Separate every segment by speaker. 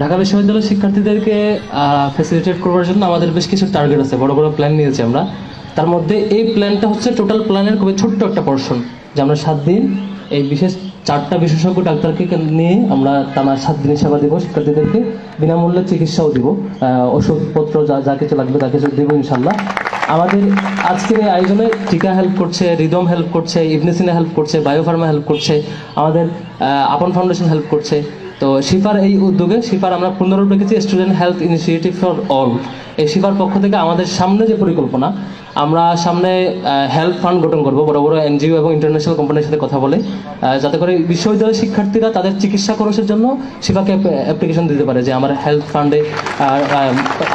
Speaker 1: ঢাকা বিশ্ববিদ্যালয়ের শিক্ষার্থীদেরকে ফ্যাসিলিটেট করবার জন্য আমাদের বেশ কিছু টার্গেট আছে, বড় বড় প্ল্যান নিয়েছি আমরা। তার মধ্যে এই প্ল্যানটা হচ্ছে টোটাল প্ল্যানের খুবই ছোট্ট একটা পোর্শন যে আমরা সাত দিন এই বিশেষ চারটা বিশেষজ্ঞ ডাক্তারকে নিয়ে আমরা টানা সাত দিনের সেবা দেবো, শিক্ষার্থীদেরকে বিনামূল্যে চিকিৎসাও দিব। ওষুধপত্র যা যা কিছু লাগবে তা কিছু দেবো ইনশাল্লাহ আমাদের আজকের এই আয়োজনে টিকা হেল্প করছে, রিদম হেল্প করছে ইভনেসিনা হেল্প করছে, বায়োফার্মা হেল্প করছে, আমাদের আপন ফাউন্ডেশন হেল্প করছে। তো শিপার এই উদ্যোগে শিপার আমরা পুনরূপ রেখেছি student health initiative for all. এই শিফার পক্ষ থেকে আমাদের সামনে যে পরিকল্পনা, আমরা সামনে হেলথ ফান্ড গঠন করব, বড় বড় এনজিও এবং ইন্টারন্যাশনাল কোম্পানির সাথে কথা বলে যাতে করে বিশ্ববিদ্যালয়ের শিক্ষার্থীরা তাদের চিকিৎসা খরচের জন্য শিফাকে অ্যাপ্লিকেশন দিতে পারে যে আমার হেলথ ফান্ডে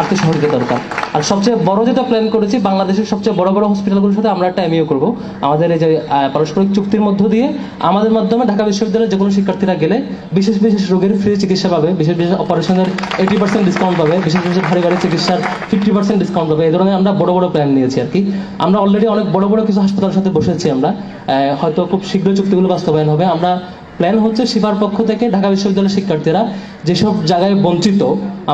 Speaker 1: আর্থিক সহযোগিতা দরকার। আর সবচেয়ে বড় যেটা প্ল্যান করেছি, বাংলাদেশের সবচেয়ে বড় বড় হসপিটালগুলোর সাথে আমরা একটা এমইও করব। আমাদের এই যে পারস্পরিক চুক্তির মধ্য দিয়ে আমাদের মাধ্যমে ঢাকা বিশ্ববিদ্যালয়ের যে কোনো শিক্ষার্থীরা গেলে বিশেষ বিশেষ রোগের ফ্রি চিকিৎসা পাবে, বিশেষ বিশেষ অপারেশনের এইটি পার্সেন্ট ডিসকাউন্ট পাবে, বিশেষ বিশেষ ভারী ভারী চিকিৎসার ফিফটি পার্সেন্ট ডিসকাউন্ট পাবে এই ধরনের আমরা বড় বড় প্ল্যান নিয়েছি আর কি। আমরা অলরেডি অনেক বড় বড় কিছু হাসপাতালের সাথে বসেছি আমরা। হয়তো খুব শীঘ্রই চুক্তিগুলো বাস্তবায়ন হবে। আমরা প্ল্যান হচ্ছে শিবার পক্ষ থেকে ঢাকা বিশ্ববিদ্যালয়ের শিক্ষার্থীরা যেসব জায়গায় বঞ্চিত,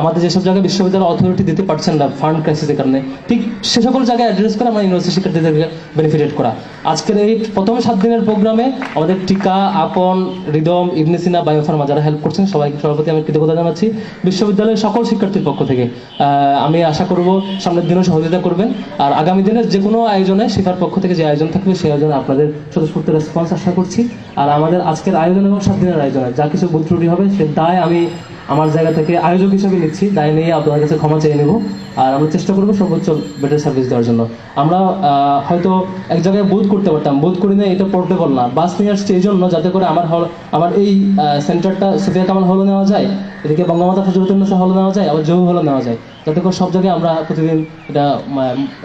Speaker 1: আমাদের যেসব জায়গায় বিশ্ববিদ্যালয় অথরিটি দিতে পারছেন না ফান্ড ক্রাইসিসের কারণে, ঠিক সে সকল জায়গায় অ্যাড্রেস করে আমরা ইউনিভার্সিটি শিক্ষার্থীদেরকে বেনিফিটেড করা। আজকের এই প্রথম সাত দিনের প্রোগ্রামে আমাদের টিকা, আপন, রিদম ইবনেসিনা বায়োফার্মা যারা হেল্প করছেন, সবাইকে সবার প্রতি আমি কৃতজ্ঞতা জানাচ্ছি। বিশ্ববিদ্যালয়ের সকল শিক্ষার্থীর পক্ষ থেকে আমি আশা করব সামনের দিনও সহযোগিতা করবেন। আর আগামী দিনের যে কোনো আয়োজনে শিফার পক্ষ থেকে যে আয়োজন থাকবে, সেই আয়োজনে আপনাদের স্বতঃস্ফূর্ত রেসপন্স আশা করছি। আর আমাদের আজকের আয়োজন এবং সাত দিনের আয়োজন হয়। যা কিছু ভুল ত্রুটি হবে সে দায় আমি আমার জায়গা থেকে আয়োজক হিসেবে নিচ্ছি দায় নিয়ে আপনাদের কাছে ক্ষমা চেয়ে নেব। আর আমরা চেষ্টা করব সর্বোচ্চ বেটার সার্ভিস দেওয়ার জন্য। আমরা হয়তো এক জায়গায় বোধ করতে পারতাম। বোধ করি না এটা পোর্টেবল না। বাস নিয়ে আসছে এই জন্য যাতে করে আমার হল আমার এই সেন্টারটা সুফিয়া কামাল হলে নেওয়া যায়, এদিকে বঙ্গমাতা ফজরতুন্নেসা হলে নেওয়া যায়, আবার জহু হলে নেওয়া যায়। যাতে করে সব জায়গায় আমরা প্রতিদিন এটা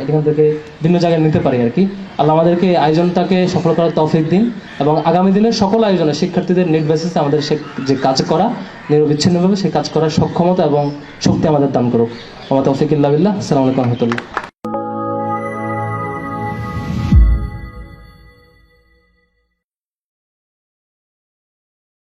Speaker 1: এখান থেকে ভিন্ন জায়গায় নিতে পারি আর কি। আল্লাহ আমাদেরকে আয়োজনটাকে সফল করার তৌফিক দিন। এবং আগামী দিনের সকল আয়োজনে শিক্ষার্থীদের নেট বেসিসে আমাদের সে যে কাজ করা নিরবিচ্ছিন্নভাবে সে কাজ করার সক্ষমতা এবং শক্তি আমাদের দান করুক। ইল্লা বিল্লাহ। আসসালামু আলাইকুম রহমতুল্লাহ।